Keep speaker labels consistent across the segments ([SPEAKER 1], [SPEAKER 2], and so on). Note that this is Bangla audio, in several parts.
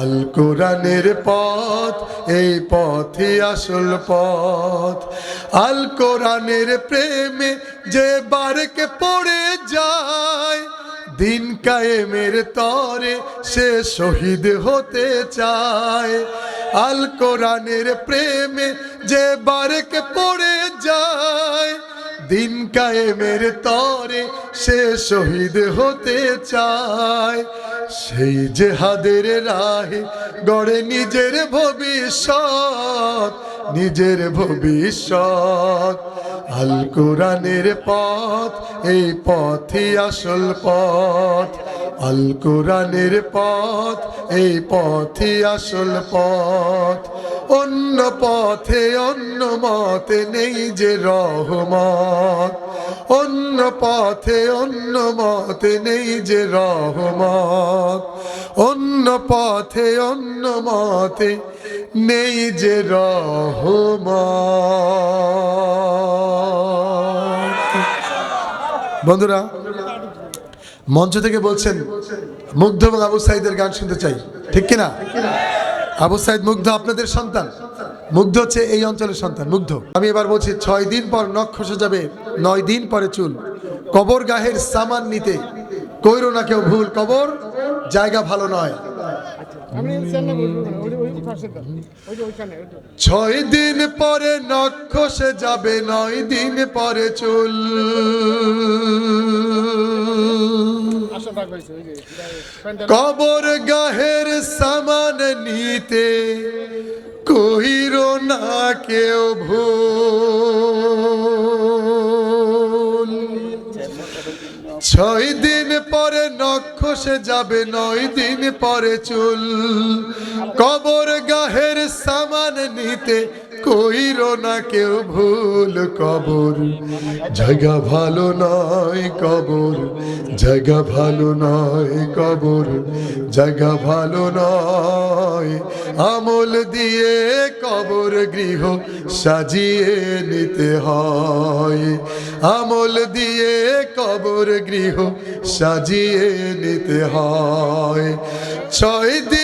[SPEAKER 1] আল কোরআনের পথ, এই পথই আসল পথ। আল কোরআনের প্রেমে যে বারকে পড়ে যায়, দিন কায়েমের তরে সে শহীদ হতে চায়। আল কোরআনের প্রেমে যে বারকে পড়ে যায়, দিন কায়েমের তরে সে শহীদ হতে চায়। সেই জেহাদের রাহে গড়ে নিজের ভবিষ্যৎ নিজের ভবিষ্যৎ। আল কোরআনের পথ, এই পথই আসল পথ। আল কোরআনের পথ, এই পথই আসল পথ। অন্য পথে অন্য মতে নেই যে রহমত। অন্য পথে অন্য মতে নেই যে রহমত। অন্য পথে অন্য মতে নেই যে রহমত। বন্ধুরা মঞ্চ থেকে বলছেন, মুগ্ধ এবং আবু সাইদের গান শুনতে চাই। ঠিক কিনা? আবু সাইদ মুগ্ধ আপনাদের সন্তান। মুগ্ধ হচ্ছে এই অঞ্চলের সন্তান, মুগ্ধ। আমি এবার বলছি, ছয় দিন পর নখ খসে যাবে, নয় দিন পরে চুল। কবর গাহের সামান নিতে কইরো না কেউ ভুল। কবর জায়গা ভালো নয়। ছয় দিন পরে নখ খসে যাবে, নয় দিন পরে চুল। কবর গাহের সামান নিতে কহির না কেউ ভুল। ছয় দিন পরে নক্ষসে যাবে নয় দিন পরে চুল। কবর গাহের সামান নিতে কইর না কেউ ভুল কবর। জায়গা ভালো নয় কবর, জায়গা ভালো নয় কবর, জায়গা ভালো নয় আমল দিয়ে কবর গৃহ সাজিয়ে নিতে হয়। আমল দিয়ে কবর গৃহ সাজিয়ে নিতে হয়। ছয় দিন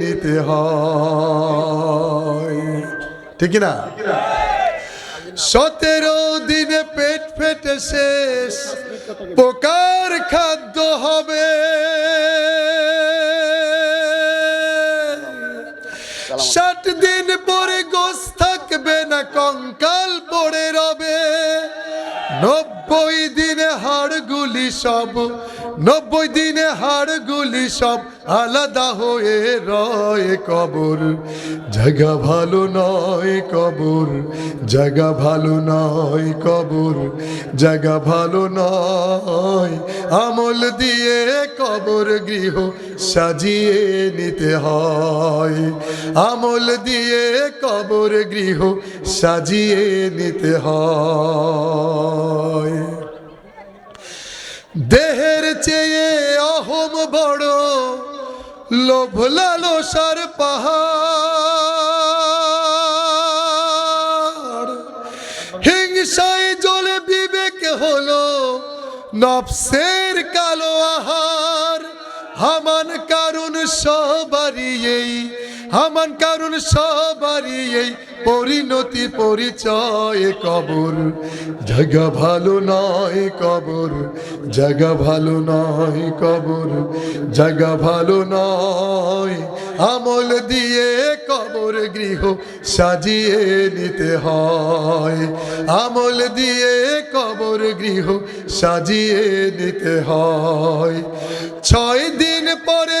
[SPEAKER 1] নিতে হয়। ঠিক না সতেরো দিনে পেট ফেটে শেষ, পোকার খাদ্য হবে। ষাট দিন পরে গোস থাকবে না, কঙ্কাল পরে রবে। নব্বই দিনে হাড়গুলি সব, নব্বই দিনে হাড়গুলি সব আলাদা হয়ে রয় কবর। জায়গা ভালো নয় কবর, জায়গা ভালো নয় কবর, জায়গা ভালো নয়। আমল দিয়ে কবর গৃহ সাজিয়ে নিতে হয়। আমল দিয়ে কবর গৃহ সাজিয়ে নিতে হয়। দেহের চেয়ে অহম বড় লোভ লালসার পাহাড়। হিংসায় জলে বিবেক হলো নফসের কালো আহার। হামান কারণ সবারই এই হামান কারণ সবারই এই পরিণতি পরিচয় কবর জায়গা ভালো নয় কবর জায়গা ভালো নয় কবর জায়গা ভালো নয় আমল দিয়ে কবর গৃহ সাজিয়ে নিতে হয়। আমল দিয়ে কবর গৃহ সাজিয়ে নিতে হয়। ছয় দিন পরে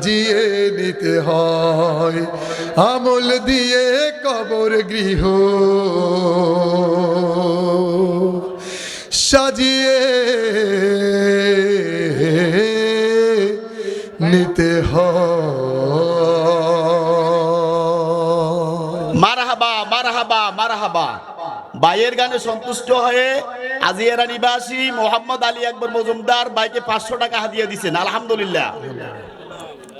[SPEAKER 1] সাজিয়ে নিতে হয়। আমল দিয়ে কবর গৃহ। সাজিয়ে নিতে
[SPEAKER 2] মারহাবা মারহাবা মারহাবা। বাইয়ের গানে সন্তুষ্ট হয়ে আজিয়ারা নিবাসী মোহাম্মদ আলী আকবর মজুমদার বাইকে পাঁচশো টাকা হাতিয়ে দিচ্ছেন আলহামদুলিল্লাহ
[SPEAKER 3] বললে সভাপতি এক হাজার টাকা দিছে, কোন?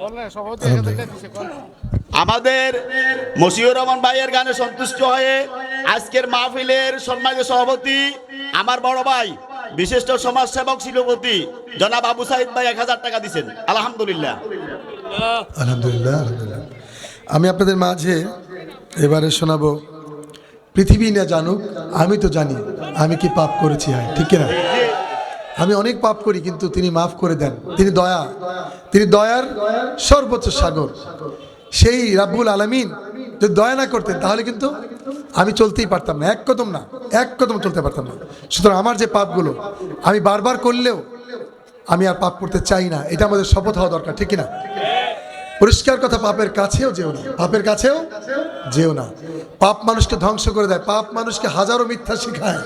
[SPEAKER 2] আমাদের মশিউর রহমান ভাইয়ের গানে সন্তুষ্ট হয়ে আজকের মাহফিলের সম্মানিত সভাপতি আমার বড় ভাই বিশিষ্ট সমাজসেবক শিলপতি জনাব আবু সাইদ ভাই এক হাজার টাকা দিচ্ছেন আলহামদুলিল্লাহ।
[SPEAKER 1] আলহামদুলিল্লাহ আলহামদুলিল্লাহ। আমি আপনাদের মাঝে এবারে শোনাবো পৃথিবী না জানুক আমি তো জানি আমি কি পাপ করেছি হয় ঠিক না আমি অনেক পাপ করি, কিন্তু তিনি মাফ করে দেন। তিনি দয়া। তিনি দয়ার সর্বোচ্চ সাগর। সেই রাব্বুল আলামিন যদি দয়া না করতেন, তাহলে কিন্তু আমি চলতেই পারতাম না। এক কদম না, এক কদম চলতে পারতাম না। সুতরাং আমার যে পাপগুলো আমি বারবার করলেও আমি আর পাপ করতে চাই না। এটা আমাদের শপথ হওয়া দরকার, ঠিক না পরিষ্কার কথা, পাপের কাছেও যেও না। পাপের কাছেও যেও না। পাপ মানুষকে ধ্বংস করে দেয়। পাপ মানুষকে হাজারো মিথ্যা শেখায়।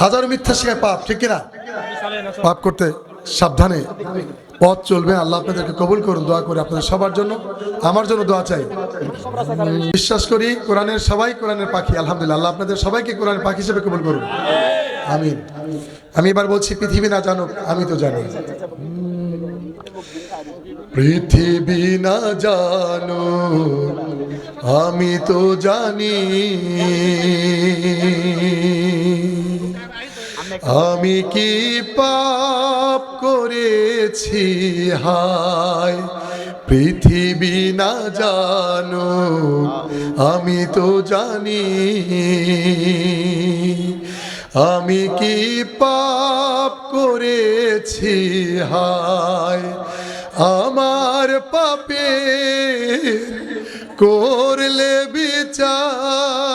[SPEAKER 1] হাজারো মিথ্যা শেখায় পাপ, ঠিক কিনা? পাপ করতে সাবধানে পথ চলবে। আল্লাহ আপনাদেরকে কবুল করুন, দোয়া করে আপনাদের সবার জন্য। আমার জন্য দোয়া চাই। বিশ্বাস করি, কোরআনের সবাই কোরআনের পাখি, আলহামদুলিল্লাহ। আল্লাহ আপনাদের সবাইকে কোরআনের পাখি হিসেবে কবুল করুন। আমিন। আমি এবার বলছি, পৃথিবী না জানুক, আমি তো জানি। পৃথিবী না জানো আমি তো জানি। আমি কি পাপ করেছি? হায়, পৃথিবী না জানো আমি তো জানি। আমি কি পাপ করেছি? হায়, আমার পাপে করলে বিচার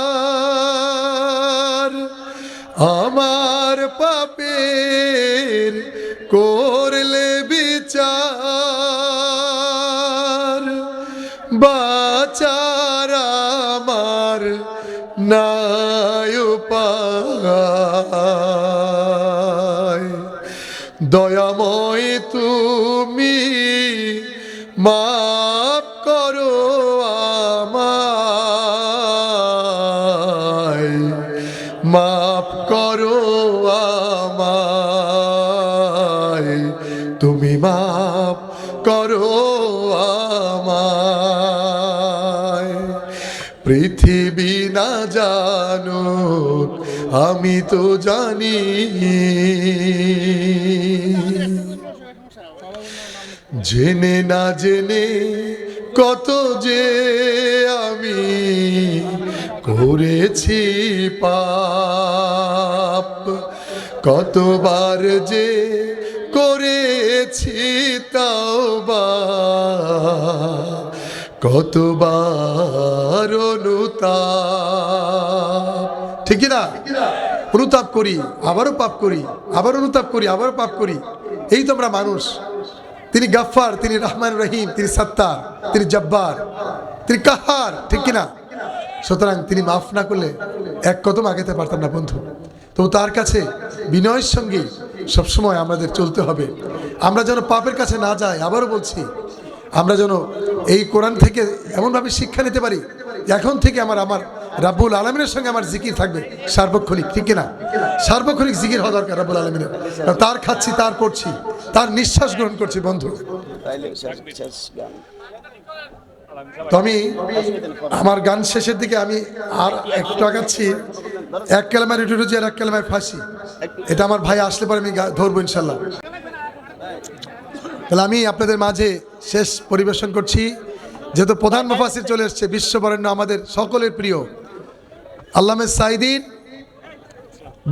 [SPEAKER 1] করলে বিচার বাচার আমার দয়াময় তুমি মাপ করো আমায়। মাপ করো আমায়। করো আমায়। পৃথিবী না জানো আমি তো জানি। জেনে না জেনে কত যে আমি করেছি পাপ, কতবার যে করেছি তাও বা কতবার অনুতাপ। ঠিক না? অনুতাপ করি, আবারও পাপ করি আবার অনুতাপ করি, আবারও পাপ করি। এই তো আমরা মানুষ। তিনি গাফফার, তিনি রহমান রহিম, তিনি সত্তার, তিনি জব্বার, তিনি কাহার, ঠিক কিনা সুতরাং তিনি মাফ না করলে এক কদম আগাতে পারতাম না বন্ধু। তো তার কাছে বিনয়ের সঙ্গে সবসময় আমাদের চলতে হবে। আমরা যেন পাপের কাছে না যাই, আবারও বলছি, আমরা যেন এই কোরআন থেকে এমনভাবে শিক্ষা নিতে পারি, এখন থেকে আমার আমার রাব্বুল আলমিনের সঙ্গে আমার জিকির থাকবে, সার্বক্ষণিক, ঠিক কিনা? সার্বক্ষণিক জিকির হওয়া দরকার রাব্বুল আলমিনের। তার খাচ্ছি, তার পড়ছি, তার নিঃশ্বাস গ্রহণ করছি, বন্ধু। তো আমি, আমার গান শেষের দিকে আমি আর একটু আগাচ্ছি। এক কালামায় রুটি রুজি আর এক কালামায় ফাঁসি। এটা আমার ভাই আসলে পরে আমি ধরবো ইনশাল্লাহ। তাহলে আমি আপনাদের মাঝে শেষ পরিবেশন করছি। যেহেতু প্রধান মুফাসির চলে এসছে, বিশ্ববরেণ্য আমাদের সকলের প্রিয়। আল্লামে সাইদিন,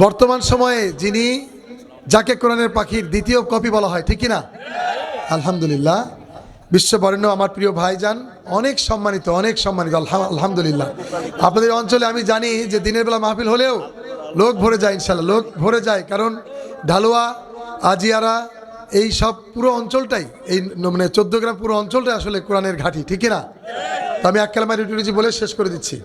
[SPEAKER 1] বর্তমান সময়ে যিনি যাকে কোরআনের পাখির দ্বিতীয় কপি বলা হয়, ঠিক না? আলহামদুলিল্লাহ। বিশ্ববরেণ্য আমার প্রিয় ভাইজান, অনেক সম্মানিত অনেক সম্মানিত আলহামদুলিল্লাহ। আপনাদের অঞ্চলে আমি জানি যে দিনের বেলা মাহফিল হলেও লোক ভরে যায় ইনশাল্লাহ লোক ভরে যায়। কারণ ঢালুয়া আজিয়ারা, এই সব পুরো অঞ্চলটাই, এই মানে চোদ্দ গ্রাম পুরো অঞ্চলটাই আসলে কোরআনের ঘাঁটি, ঠিক না তো আমি এক কালমায় রুটি বলে শেষ করে দিচ্ছি।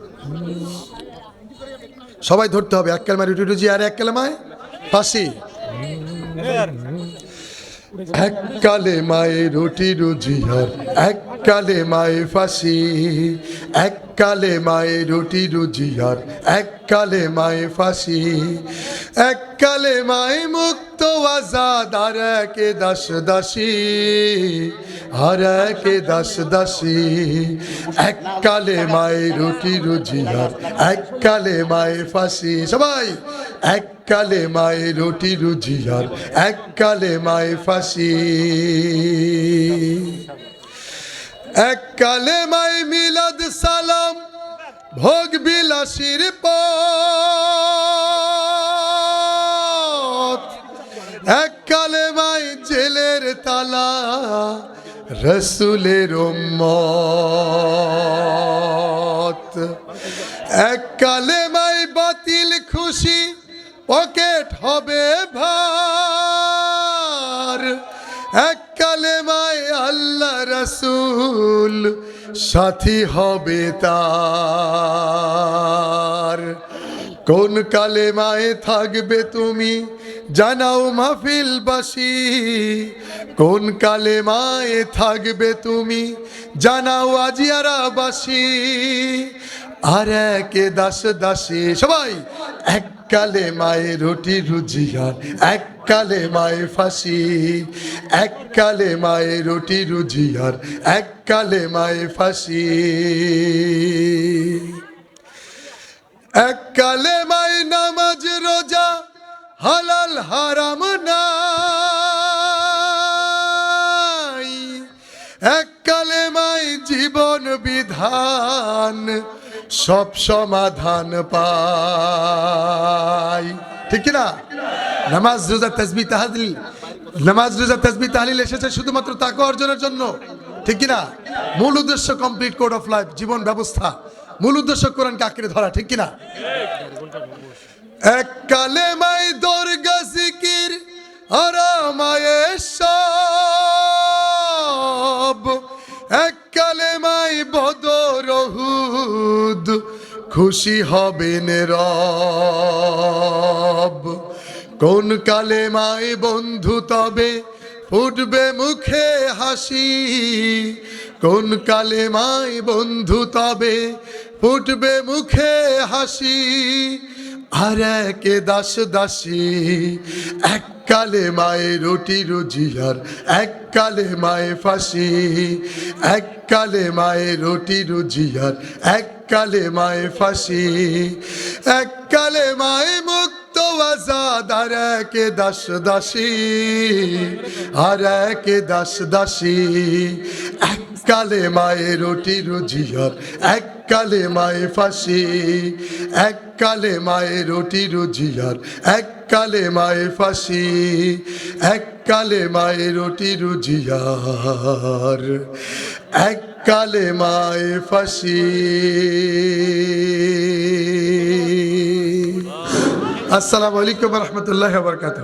[SPEAKER 1] সবাই ধরতে হবে এক কালমায় রুটি রুজি আর এক কালমায় ফাঁসি এক কালে মায়ে রুটি রুজি আর এক কালে মায়ে ফাঁসি। এক কালে মায়ে রুটি রুজি আর এক কালে মায়ে ফাঁসি। এক কালে মায়ে মুক্ত আজাদ আর একে দাস দাসী। আর একে দাস দাসী। এক কালে মায়ে রুটি রুজি আর এক কালে মায়ে ফাঁসি। সবাই, এক কালে মায়ে রুটি রুজি আর এক কালে মায়ে ফাঁসি। এক কালে মায়ে মিলাদ সালাম, ভোগ বিলাসির এক কালে মাই জেলের তালা, রসুলের উম্মত। এক কালে মাই বাতিল খুশি পকেট হবে ভার। এক কালে মাই আল্লাহ রসুল সাথী হবে তার। কোন কালে মায়ে থাকবে তুমি জানাও মাহফিল বাসি কোন কালে মায়ে থাকবে তুমি জানাও আজিয়ারা বাসি আর একে দাস দাসী, সবাই, এক কালে মায়ে রুটি রুজিয়ার এক কালে মায়ে ফাঁসি। এক কালে মায়ে রুটি রুজিয়ার এক কালে মায়ে ফাঁসি। এক কালে মাই নামাজ রোজা হালাল হারাম এক কালে মাই জীবন বিধান সব সমাধান পাই। ঠিক না নামাজ, রোজা তসবি তাহাদিল নামাজ, রোজা তসবি তাহলিল এসেছে শুধুমাত্র তাকে অর্জনের জন্য। ঠিক না মূল উদ্দেশ্য কমপ্লিট কোড অফ লাইফ জীবন ব্যবস্থা। মূল উদ্দেশ্য কোরআনকে আঁকড়ে ধরা, ঠিক কিনা? এক কালে মাই দুর্গা জিকির আরামায়ে সব খুশি হবেন রব। কোন কালে মাই বন্ধু তবে ফুটবে মুখে হাসি। কোন কালে মাই বন্ধু তবে ফুটবে মুখে হাসি। আর একে দাস দাসী, এক কালে মায়ে রুটি রুজিয়ার এক কালে মায়ে ফাঁসি। এক কালে মায়ে রুটি রুজিয়ার এক কালে মায়ে ফাঁসি এক কালে মায়ে মুক্ত আজাদ, আর একে দাস দাসী, আর একে দাস দাসী। এক কালে মায়ে রুটি রুজিয়ার এক কালে মায়ে ফাঁসি এক কালে মায়ে রুটি রুজিয়ার এক কালে মায়ে ফাঁসি এক কালে মায়ে রুটি রুজিয়ার এক কালে মায়ে ফাঁসি। আসসালামু আলাইকুম রহমতুল্লাহ বরকাত